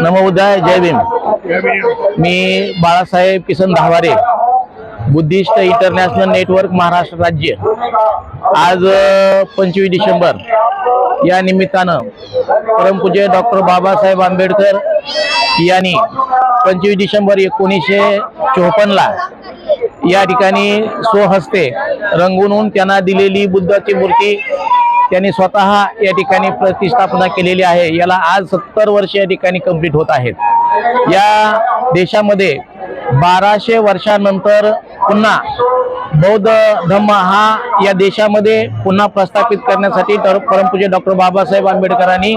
नमोदय जय भीम. मी Balasaheb Kisan Dhaware Buddhist International Network Maharashtra राज्य. आज पंचवीस डिसेंबर या निमित्तानं परमपूज्य डॉक्टर बाबासाहेब आंबेडकर यांनी पंचवीस डिसेंबर एकोणीसशे चोपन्नला या ठिकाणी स्वहस्ते रंगवून त्यांना दिलेली बुद्धाची मूर्ती त्यांनी स्वतः या ठिकाणी प्रतिष्ठापना केलेली आहे. याला आज सत्तर वर्ष या ठिकाणी कंप्लीट होत आहेत. या देशामध्ये बाराशे वर्षानंतर पुन्हा बौद्ध धम्म हा या देशामध्ये पुन्हा प्रस्थापित करण्यासाठी तर परमपूज्य डॉक्टर बाबासाहेब आंबेडकरांनी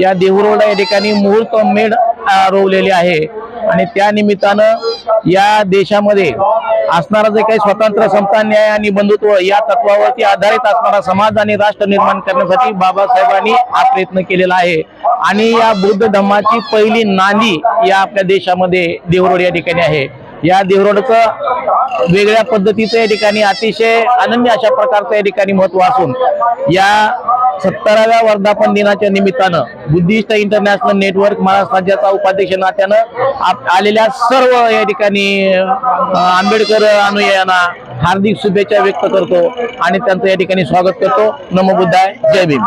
या देहुरोड या ठिकाणी मुहूर्त मेढ रोवलेली आहे. आणि त्या निमित्तानं या देशामध्ये असणारा जे काही स्वतंत्र समता न्याय आणि बंधुत्व या तत्वावरती आधारित असणारा समाज आणि राष्ट्र निर्माण करण्यासाठी बाबासाहेबांनी हा प्रयत्न केलेला आहे. आणि या बुद्ध धम्माची पहिली नांदी या आपल्या देशामध्ये देवरोड या ठिकाणी आहे. या देवरोडचं वेगळ्या पद्धतीचं या ठिकाणी अतिशय अनन्य अशा प्रकारचं या ठिकाणी महत्त्व असून या सत्तराव्या वर्धापन दिनाच्या निमित्तानं बुद्धिस्ट इंटरनॅशनल नेटवर्क महाराष्ट्र राज्याचा उपाध्यक्ष नात्यानं आलेल्या सर्व या ठिकाणी आंबेडकर अनुयायांना हार्दिक शुभेच्छा व्यक्त करतो आणि त्यांचं या ठिकाणी स्वागत करतो. नमो बुद्धाय. जय भीम.